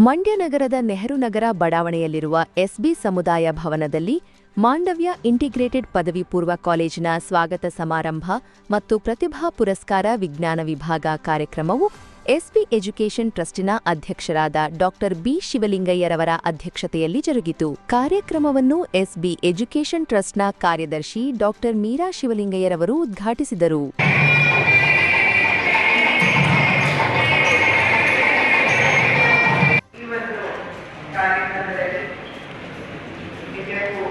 ಮಂಡ್ಯ ನಗರದ ನೆಹರು ನಗರ ಬಡಾವಣೆಯಲ್ಲಿರುವ ಎಸ್ಬಿ ಸಮುದಾಯ ಭವನದಲ್ಲಿ ಮಾಂಡವ್ಯ ಇಂಟಿಗ್ರೇಟೆಡ್ ಪದವಿ ಪೂರ್ವ ಕಾಲೇಜಿನ ಸ್ವಾಗತ ಸಮಾರಂಭ ಮತ್ತು ಪ್ರತಿಭಾ ಪುರಸ್ಕಾರ ವಿಜ್ಞಾನ ವಿಭಾಗ ಕಾರ್ಯಕ್ರಮವು ಎಸ್ಬಿ ಎಜುಕೇಷನ್ ಟ್ರಸ್ಟಿನ ಅಧ್ಯಕ್ಷರಾದ ಡಾಕ್ಟರ್ ಬಿ ಶಿವಲಿಂಗಯ್ಯರವರ ಅಧ್ಯಕ್ಷತೆಯಲ್ಲಿ ಜರುಗಿತು. ಕಾರ್ಯಕ್ರಮವನ್ನು ಎಸ್ಬಿ ಎಜುಕೇಷನ್ ಟ್ರಸ್ಟ್ನ ಕಾರ್ಯದರ್ಶಿ ಡಾಕ್ಟರ್ ಮೀರಾ ಶಿವಲಿಂಗಯ್ಯರವರು ಉದ್ಘಾಟಿಸಿದರು. ನಿಜಕ್ಕೂ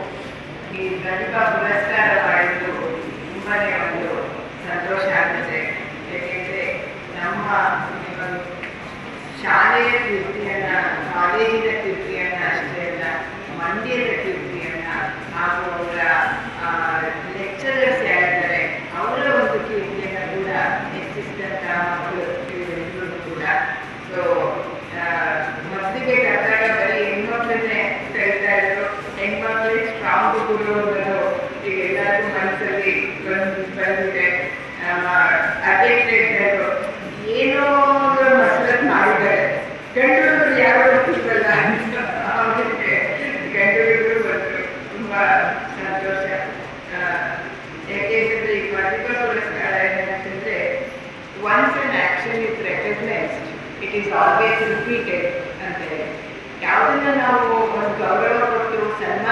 ಈ ಪ್ರತಿಭಾ ಪುರಸ್ಕಾರ ಮಾಡಿದ್ದು ತುಂಬಾನೇ ಒಂದು ಸಂತೋಷ ಆಗುತ್ತೆ ಏಕೆಂದರೆ ನಮ್ಮ ಸ್ಟ್ರಾಂಗ್ ಗುರು ಅನ್ನೋದು ಈಗ ಎಲ್ಲರಿಗೂ ಮನಸ್ಸಲ್ಲಿ ಬಂದು ಬಂದಿದೆ ಅಧ್ಯಕ್ಷ ಇದ್ದರು ಏನೋ ಮಸರತ್ ಮಾಡಿದ್ದಾರೆ ಗಂಡರು ಯಾರು ಗೊತ್ತಿಲ್ಲ ಅವರಿಗೆ ಗಂಡರು ಬಂದರು ತುಂಬ ಸಂತೋಷ ಆ, ಯಾಕೆಂದ್ರೆ ಈ ಪ್ರತಿಭಾ ಪುರಸ್ಕಾರ ಏನಂತಂದ್ರೆ once an action is recognized, it is always repeated ಅಂತ ಹೇಳಿ ಯಾವುದನ್ನ ನಾವು ಒಂದು ಗೌರವ ಕೊಟ್ಟು ಸನ್ಮಾನ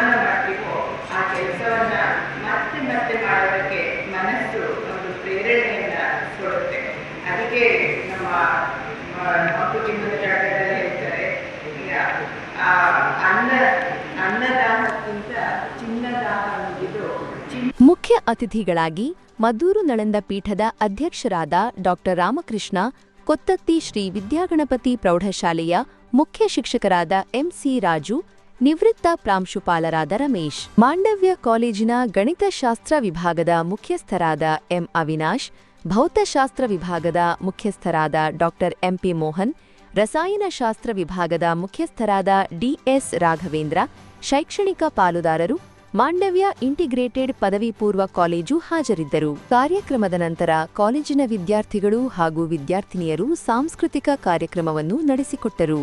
ಮುಖ್ಯ ಅತಿಥಿಗಳಾಗಿ ಮದ್ದೂರು ನಳಂದ ಪೀಠದ ಅಧ್ಯಕ್ಷರಾದ ಡಾಕ್ಟರ್ ರಾಮಕೃಷ್ಣ, ಕೊತ್ತತ್ತಿ ಶ್ರೀ ವಿದ್ಯಾಗಣಪತಿ ಪ್ರೌಢಶಾಲೆಯ ಮುಖ್ಯ ಶಿಕ್ಷಕರಾದ ಎಂಸಿ ರಾಜು, ನಿವೃತ್ತ ಪ್ರಾಂಶುಪಾಲರಾದ ರಮೇಶ್, ಮಾಂಡವ್ಯ ಕಾಲೇಜಿನ ಗಣಿತಶಾಸ್ತ್ರ ವಿಭಾಗದ ಮುಖ್ಯಸ್ಥರಾದ ಎಂ. ಅವಿನಾಶ್ ಭೌತಶಾಸ್ತ್ರ ವಿಭಾಗದ ಮುಖ್ಯಸ್ಥರಾದ ಡಾಕ್ಟರ್ ಎಂಪಿ ಮೋಹನ್, ರಸಾಯನಶಾಸ್ತ್ರ ವಿಭಾಗದ ಮುಖ್ಯಸ್ಥರಾದ ಡಿಎಸ್ ರಾಘವೇಂದ್ರ, ಶೈಕ್ಷಣಿಕ ಪಾಲುದಾರರು, ಮಾಂಡವ್ಯ ಇಂಟಿಗ್ರೇಟೆಡ್ ಪದವಿ ಪೂರ್ವ ಕಾಲೇಜು ಹಾಜರಿದ್ದರು. ಕಾರ್ಯಕ್ರಮದ ನಂತರ ಕಾಲೇಜಿನ ವಿದ್ಯಾರ್ಥಿಗಳು ಹಾಗೂ ವಿದ್ಯಾರ್ಥಿನಿಯರು ಸಾಂಸ್ಕೃತಿಕ ಕಾರ್ಯಕ್ರಮವನ್ನು ನಡೆಸಿಕೊಟ್ಟರು.